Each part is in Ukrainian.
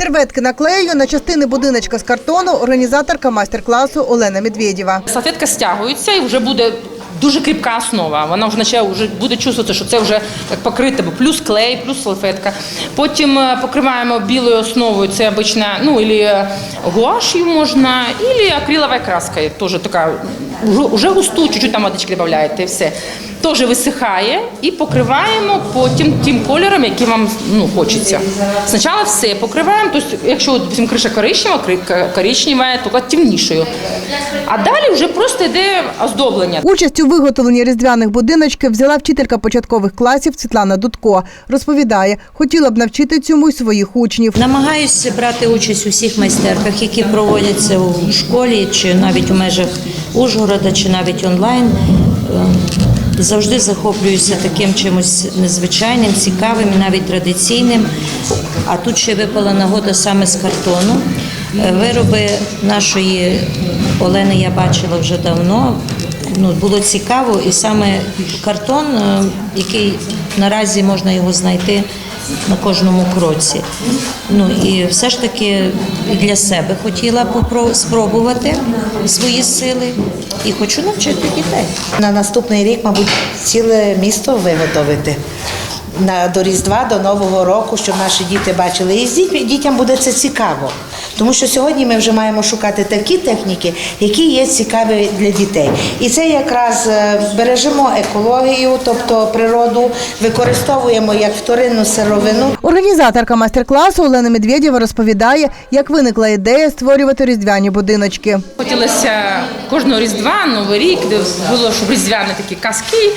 Серветки наклею на частини будиночка з картону організаторка майстер-класу Олена Медведєва. Салфетка стягується і вже буде дуже кріпка основа. Вона вже вже буде чувствувати, що це вже як покрите, плюс клей, плюс салфетка. Потім е, покриваємо білою основою. Це обична, ну або гуаш'ю можна, або акрилова краска. Теж така вже густу, чуть-чуть там водички додаєте і все. Теж висихає і покриваємо потім тим кольором, який вам ну, хочеться. Спочатку все покриваємо, тобто, якщо допустим, криша коричнева, коричнева, то темнішою. А далі вже просто йде оздоблення. Участь у виготовленні різдвяних будиночків взяла вчителька початкових класів Світлана Дудко. Розповідає, хотіла б навчити цьому й своїх учнів. Намагаюся брати участь у всіх майстерках, які проводяться у школі, чи навіть у межах Ужгорода, чи навіть онлайн. Завжди захоплююся таким чимось незвичайним, цікавим, навіть традиційним. А тут ще випала нагода саме з картону. Е, Вироби нашої Олени я бачила вже давно. Ну, було цікаво, і саме картон, е, який наразі можна його знайти на кожному кроці. Ну і все ж таки для себе хотіла спробувати свої сили і хочу навчити дітей. На наступний рік, мабуть, ціле місто виготовити. На, до Різдва, до Нового року, щоб наші діти бачили. І з дітьми- дітям буде це цікаво. Тому що сьогодні ми вже маємо шукати такі техніки, які є цікаві для дітей. І це якраз е, бережемо екологію, тобто природу, використовуємо як вторинну сировину. Організаторка майстер-класу Олена Медведєва розповідає, як виникла ідея створювати різдвяні будиночки. Хотілося кожного різдва, новий рік, де було щоб різдвяні такі казки,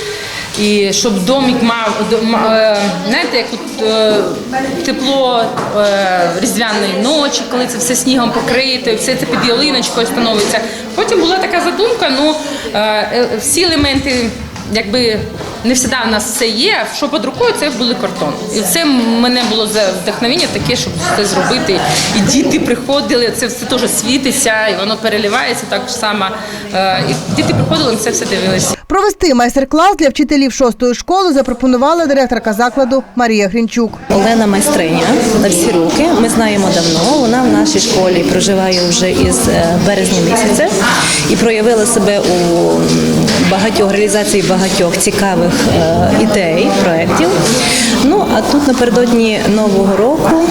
і щоб домик мав е, знаєте, як от, е, тепло е, різдвяної ночі, коли це все снігом покрите, все це під ялиночкою становиться. Потім була така задумка, ну всі елементи, якби. Не завжди в нас все є, що під рукою це були картон. І це мене було за вдохновення таке, щоб це зробити. І діти приходили, це все теж світиться, і воно переливається так само. І діти приходили, ми це все дивилися. Провести майстер-клас для вчителів шостої школи запропонувала директорка закладу Марія Гринчук. Олена майстриня на всі руки. Ми знаємо давно. Вона в нашій школі проживає вже із е, березня місяця і проявила себе у багатьох реалізації багатьох цікавих е, ідей, проєктів. Ну а тут напередодні нового року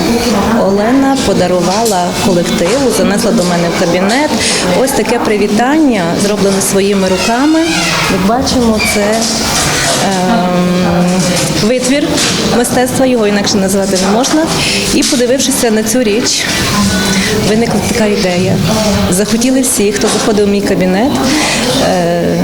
Олена подарувала колективу, занесла до мене в кабінет. Ось таке привітання, зроблене своїми руками. Бачимо, це ем, витвір мистецтва, його інакше називати не можна. І подивившися на цю річ, виникла така ідея. Захотіли всі, хто заходив в мій кабінет, е,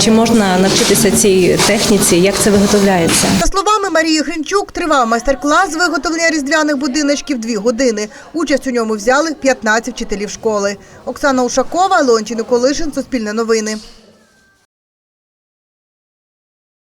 чи можна навчитися цій техніці, як це виготовляється. За словами Марії Гринчук, тривав майстер-клас з виготовлення різдвяних будиночків дві години. Участь у ньому взяли 15 вчителів школи. Оксана Ушакова, Леонтій Николишин, Суспільне новини.